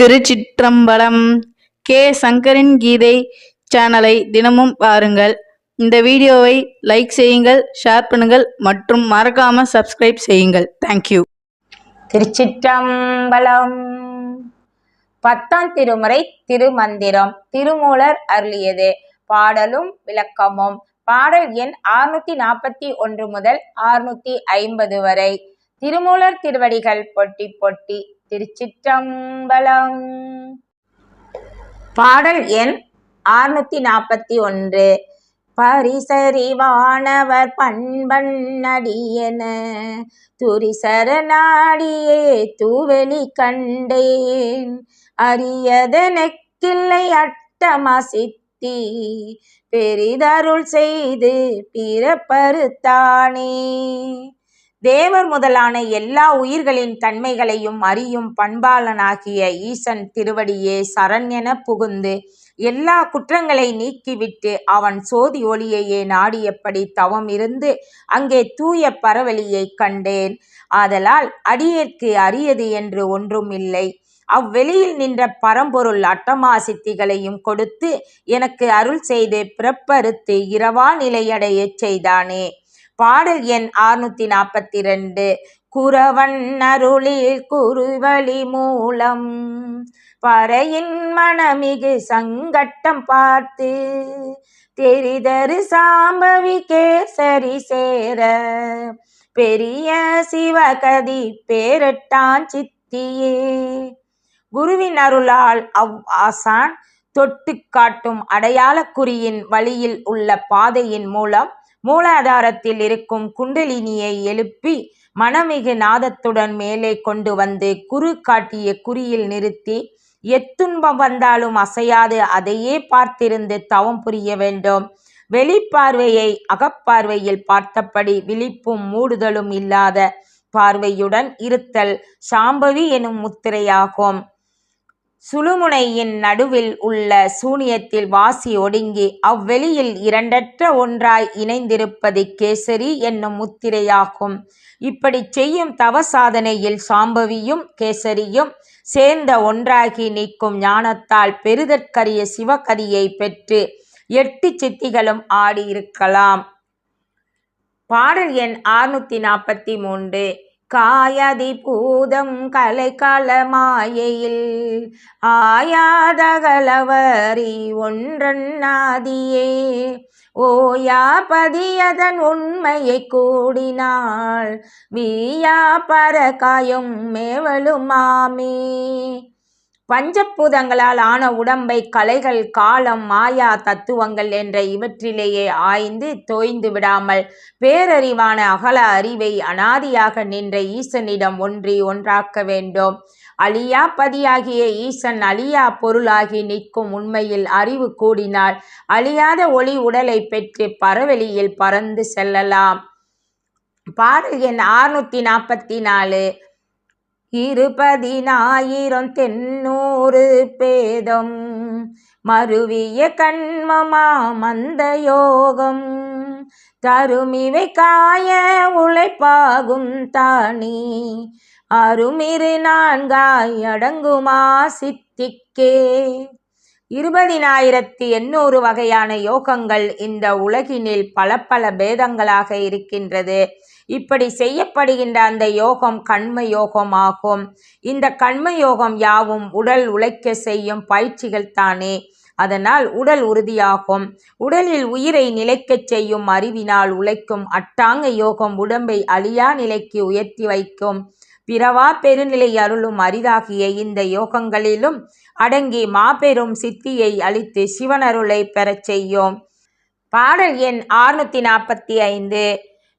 திருச்சிற்றம்பலம் K. சங்கரின் கீதை சேனலை தினமும் பாருங்கள். இந்த வீடியோவை லைக் செய்யுங்கள் ஷேர் பண்ணுங்கள் மற்றும் மறக்காம சப்ஸ்கிரைப் செய்யுங்கள். தேங்க்யூ திருச்சிற்றம்பலம் பத்தாம் திருமுறை திருமந்திரம். திருமூலர் அருளியது. பாடலும் விளக்கமும். பாடல் எண் ஆறுநூத்தி நாற்பத்தி ஒன்று முதல் ஆறுநூத்தி ஐம்பது வரை. திருமூலர் திருவடிகள் பொட்டி பொட்டி திருச்சிற்றம்பலம். பாடல் எண் ஆறுநூத்தி நாற்பத்தி ஒன்று. பரிசறிவானவர் பண்பண்ணடியன துரிசர நாடியே தூவெளி கண்டேன். அரியதனக்கில்லை அட்டமா சித்தி பெரிதருள் செய்து பிறப்பருத்தானே தேவர் முதலான எல்லா உயிர்களின் தன்மைகளையும் அறியும் பண்பாளனாகிய ஈசன் திருவடியே சரண்யென புகுந்து எல்லா குற்றங்களை நீக்கிவிட்டு அவன் சோதி ஒளியையே நாடியபடி தவம் இருந்து அங்கே தூய பரவெளியை கண்டேன். ஆதலால் அடியேற்கு அரியது என்று ஒன்றும் இல்லை. அவ்வெளியில் நின்ற பரம்பொருள் அட்டமா சித்திகளையும் கொடுத்து எனக்கு அருள் செய்து பிறப்பறுத்து இரவா நிலையடையச் செய்தானே. பாடல் எண் ஆறுநூத்தி நாற்பத்தி ரெண்டு குறவன் அருளில் குறுவழி மூலம் பறையின் மனமிகு சங்கட்டம் பார்த்து தெரிதரு சாம்பவி கேசரி சேர பெரிய சிவகதி பேரட்டான் சித்தியே. குருவின் அருளால் அவ் ஆசான் தொட்டு காட்டும் அடையாள குறியின் வழியில் உள்ள பாதையின் மூலம் மூலாதாரத்தில் இருக்கும் குண்டலினியை எழுப்பி மனமிகு நாதத்துடன் மேலே கொண்டு வந்து குரு காட்டிய குறியில் நிறுத்தி எத்துன்பம் வந்தாலும் அசையாது அதையே பார்த்திருந்து தவம் புரிய வேண்டும். வெளிப்பார்வையை அகப்பார்வையில் பார்த்தபடி விழிப்பும் மூடுதலும் இல்லாத பார்வையுடன் இருத்தல் சாம்பவி எனும் முத்திரையாகும். சுழுமுனையின் நடுவில் உள்ள சூனியத்தில் வாசி ஒடுங்கி அவ்வெளியில் இரண்டற்ற ஒன்றாய் இணைந்திருப்பது கேசரி என்னும் முத்திரையாகும். இப்படி செய்யும் தவ சாதனையில் சாம்பவியும் கேசரியும் சேர்ந்த ஒன்றாகி நிற்கும் ஞானத்தால் பெருதற்கரிய சிவகதியை பெற்று எட்டு சித்திகளும் ஆடியிருக்கலாம். பாடல் எண் ஆறுநூத்தி நாற்பத்தி மூன்று. காயதி பூதம் கலைக்கால மாயையில் ஆயாதகலவரி ஒன்றன்னாதியே ஓயா பதியதன் உண்மையை கூடினாள் வீயா பரகாயும் மேவலுமாமே. பஞ்சபூதங்களால் ஆன உடம்பை கலைகள் காலம் மாயா தத்துவங்கள் என்ற இவற்றிலேயே ஆய்ந்து தோய்ந்து விடாமல் பேரறிவான அகல அறிவை அனாதியாக நின்ற ஈசனிடம் ஒன்றி ஒன்றாக்க வேண்டும். அழியா பதியாகிய ஈசன் அழியா பொருளாகி நிற்கும் உண்மையில் அறிவு கூடினால் அழியாத ஒளி உடலை பெற்று பரவெளியில் பறந்து செல்லலாம். பாடல் எண் ஆறுநூற்றி நாற்பத்தி நாலு. இருபதினாயிரம் தென்னூறு பேதம். மருவிய கண்மமா மந்த யோகம் தருமிவை காய உழைப்பாகும் தானி. அருமிரு நான்காய் அடங்குமா சித்திக்கே. இருபதினாயிரத்தி எண்ணூறு வகையான யோகங்கள் இந்த உலகினில் பல பல பேதங்களாக இருக்கின்றது. இப்படி செய்யப்படுகின்ற அந்த யோகம் கண்ம யோகம் ஆகும் இந்த கண்ம யோகம் யாவும் உடல் உழைக்க செய்யும் பயிற்சிகள் தானே. அதனால் உடல் உறுதியாகும். உடலில் உயிரை நிலைக்கச் செய்யும் அறிவினால் உழைக்கும் அட்டாங்க யோகம் உடம்பை அழியா நிலைக்கு உயர்த்தி வைக்கும். பிறவா பெருநிலை அருளும் அரிதாகிய இந்த யோகங்களிலும் அடங்கி மாபெரும் சித்தியை அளித்து சிவனருளை பெறச் செய்யும். பாடல் எண் ஆறுநூற்றி நாற்பத்தி ஐந்து.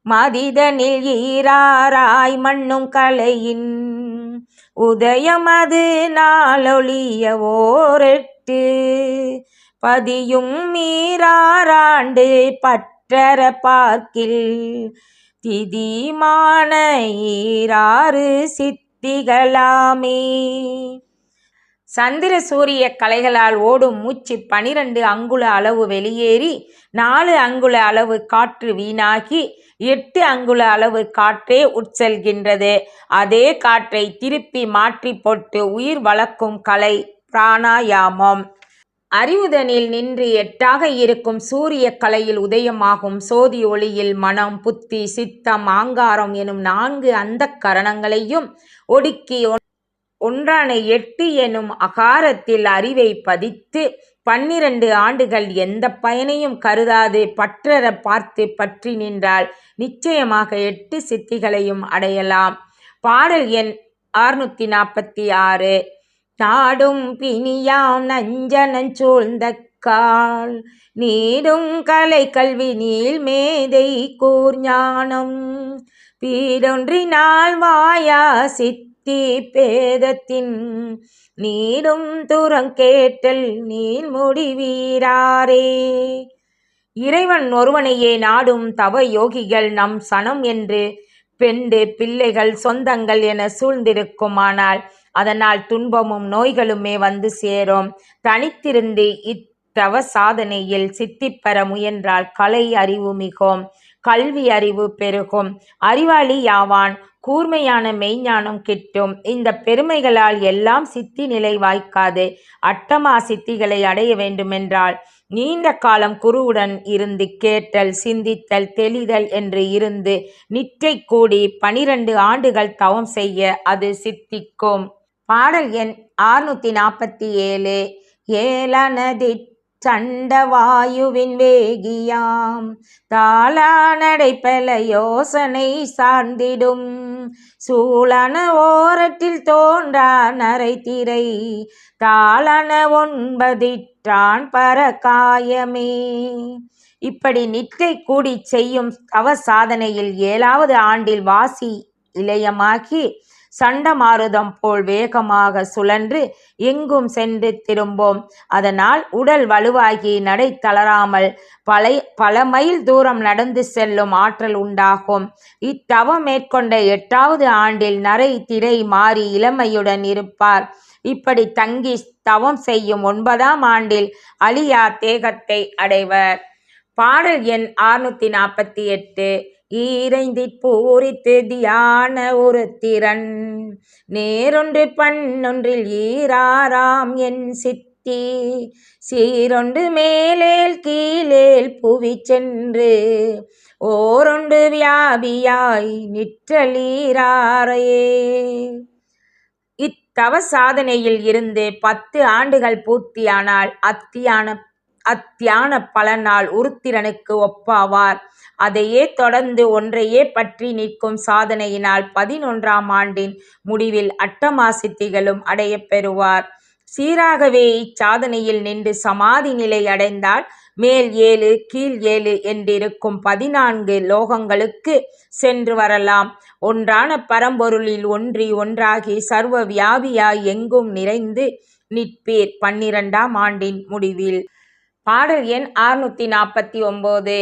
மதிதனில் ஈராராய் மண்ணும் கலையின் உதயமது நாளொழிய ஓரெட்டு. பதியும் மீறாராண்டு பற்றற பார்க்கில் திதிமான ஈராறு சித்திகளாமே. சந்திர சூரிய கலைகளால் ஓடும் மூச்சு பனிரெண்டு அங்குல அளவு வெளியேறி நாலு அங்குல அளவு காற்று வீணாகி எட்டு அங்குல அளவு காற்றே உட்செல்கின்றது. அதே காற்றை திருப்பி மாற்றி போட்டு உயிர் வளர்க்கும் கலை பிராணாயாமம். அறிவுதனில் நின்று எட்டாக இருக்கும் சூரிய கலையில் உதயமாகும் சோதி ஒளியில் மனம் புத்தி சித்தம் ஆங்காரம் எனும் நான்கு அந்தக் கரணங்களையும் ஒடுக்கி ஒன்றான எட்டு எனும் அகாரத்தில் அறிவை பதித்து பன்னிரண்டு ஆண்டுகள் எந்த பயனையும் கருதாது பற்றற பார்த்து பற்றி நின்றால் நிச்சயமாக எட்டு சித்திகளையும் அடையலாம். பாடல் எண் அறுநூத்தி நாற்பத்தி ஆறு. நாடும் பிணியாம் நஞ்சனஞ் சூழ்ந்த கால் நீடும் கலை கல்வி நீள் மேதை கூர்ஞானம் பீடொன்றினால் வாயா சித்த பேதத்தின் நீடும் தூரம் கேட்டல் நீர் முடிவீராரே. இறைவன் ஒருவனையே நாடும் தவ யோகிகள் நம் சனம் என்று பெண்டு பிள்ளைகள் சொந்தங்கள் என சூழ்ந்திருக்குமானால் அதனால் துன்பமும் நோய்களுமே வந்து சேரும். தனித்திருந்து இத்தவ சாதனையில் சித்தி பெற முயன்றால் கலை அறிவு மிகும் கல்வி அறிவு பெருகும். அறிவாளி யாவான் கூர்மையான மெய்ஞானம் கிட்டும். இந்த பெருமைகளால் எல்லாம் சித்தி நிலை வாய்க்காது. அட்டமா சித்திகளை அடைய வேண்டுமென்றால் நீண்ட காலம் குருவுடன் இருந்து கேட்டல் சிந்தித்தல் தெளிதல் என்று இருந்து நிற்றை கூடி பனிரெண்டு ஆண்டுகள் தவம் செய்ய அது சித்திக்கும். பாடல் எண் ஆறுநூத்தி நாற்பத்தி ஏழு. ஏலனதி சண்டவாயுவின் வேகியாம். தாளா நடைப்பெல யோசனை சார்ந்திடும். சூழன ஓரத்தில் தோன்றா நரைத்திரை. திரை தாளன ஒன்பதிற்றான் பரகாயமே. இப்படி நிற்கை கூடி செய்யும் தவ சாதனையில் ஏழாவது ஆண்டில் வாசி இளையமாகி சண்டமாருதம் போல் வேகமாக சுழன்று எங்கும் சென்று திரும்போம் அதனால் உடல் வலுவாகி நடை தளராமல் பல பல மைல் தூரம் நடந்து செல்லும் ஆற்றல் உண்டாகும். இத்தவம் மேற்கொண்ட எட்டாவது ஆண்டில் நரை திரை மாறி இளமையுடன் இருப்பார். இப்படி தங்கி தவம் செய்யும் ஒன்பதாம் ஆண்டில் அலியா தேகத்தை அடைவர். பாடல் எண் அறுநூத்தி நாற்பத்தி எட்டு. ஈரைந்திற் பூரித்து தியான ஒரு திறன் நேரொன்று பண்ணொன்றில் ஈராராம் என் சித்தி. சீரொன்று மேலேல் கீழேல் புவி சென்று. ஓரொண்டு வியாபியாய் நிற்றலீராரையே இத்தவ சாதனையில் இருந்து பத்து ஆண்டுகள் பூர்த்தியானால் அத்தியான அத்தியான பலனால் உருத்திரனுக்கு ஒப்பாவார். அதையே தொடர்ந்து ஒன்றையே பற்றி நிற்கும் சாதனையினால் பதினொன்றாம் ஆண்டின் முடிவில் அட்டமா சித்திகளும் பெறுவார். சீராகவே இச்சாதனையில் நின்று சமாதி நிலை அடைந்தால் மேல் ஏழு கீழ் ஏழு என்றிருக்கும் பதினான்கு லோகங்களுக்கு சென்று வரலாம். ஒன்றான பரம்பொருளில் ஒன்றி ஒன்றாகி சர்வ வியாபியாய் எங்கும் நிறைந்து நிற்பீர் பன்னிரண்டாம் ஆண்டின் முடிவில். பாடல் எண் அறுநூத்தி நாற்பத்தி ஒன்பது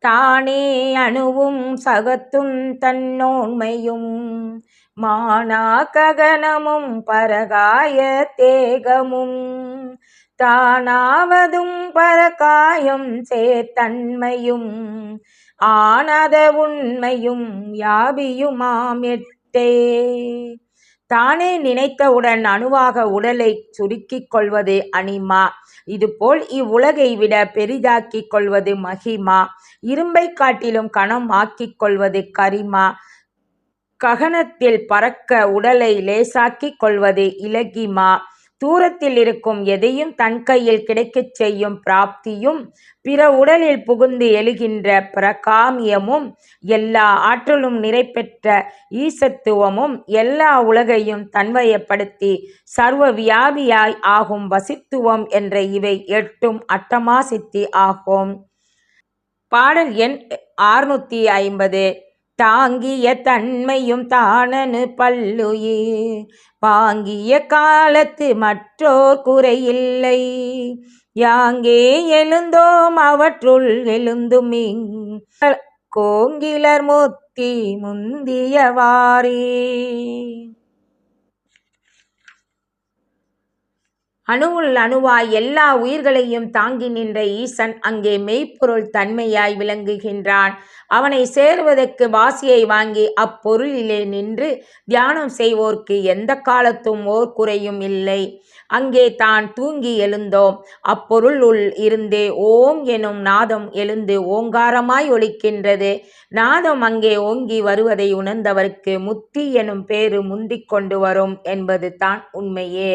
தானே அணுவும் சகத்தும் தன்னோன்மையும். மானா ககனமும் பரகாய தேகமும். தானாவதும் பரகாயம் சேத்தன்மையும். ஆனத உண்மையும் யாபியுமாம் எட்டே. தானே நினைத்தவுடன் அணுவாக உடலை சுருக்கிக் கொள்வது அனிமா. இதுபோல் இவ்வுலகை விட பெரிதாக்கிக் கொள்வது மகிமா. இரும்பை காட்டிலும் கணம் ஆக்கிக் கொள்வது கரிமா. ககனத்தில் பறக்க உடலை லேசாக்கிக் கொள்வது இலகிமா. தூரத்தில் இருக்கும் எதையும் தன் கையில் கிடைக்கச் செய்யும் பிராப்தியும் பிற உடலில் புகுந்து எழுகின்ற பிரகாமியமும் எல்லா ஆற்றலும் நிறைபெற்ற ஈசத்துவமும் எல்லா உலகையும் தன்வயப்படுத்தி சர்வ வியாபியாய் ஆகும் வசித்துவம் என்ற இவை எட்டும் அட்டமா சித்தி ஆகும். பாடல் எண் ஆறுநூத்தி ஐம்பது. தாங்கிய தன்மையும் தானனு பல்லுயிர். பாங்கிய காலத்து மற்றோர் குறையில்லை. யாங்கே எழுந்தோம் அவற்றுள் எழுந்துமிங் கோங்கிலர் முத்தி முந்தியவாரே அணுவுள் அணுவாய் எல்லா உயிர்களையும் தாங்கி நின்ற ஈசன் அங்கே மெய்ப்பொருள் தன்மையாய் விளங்குகின்றான். அவனை சேருவதற்கு வாசியை வாங்கி அப்பொருளிலே நின்று தியானம் செய்வோர்க்கு எந்த காலத்தும் ஓர் குறையும் இல்லை. அங்கே தான் தூங்கி எழுந்தோம். அப்பொருள் உள் இருந்தே ஓம் எனும் நாதம் எழுந்து ஓங்காரமாய் ஒலிக்கின்றது. நாதம் அங்கே ஓங்கி வருவதை உணர்ந்தவர்க்கு முத்தி எனும் பேரு முந்திக் கொண்டு வரும் என்பது தான் உண்மையே.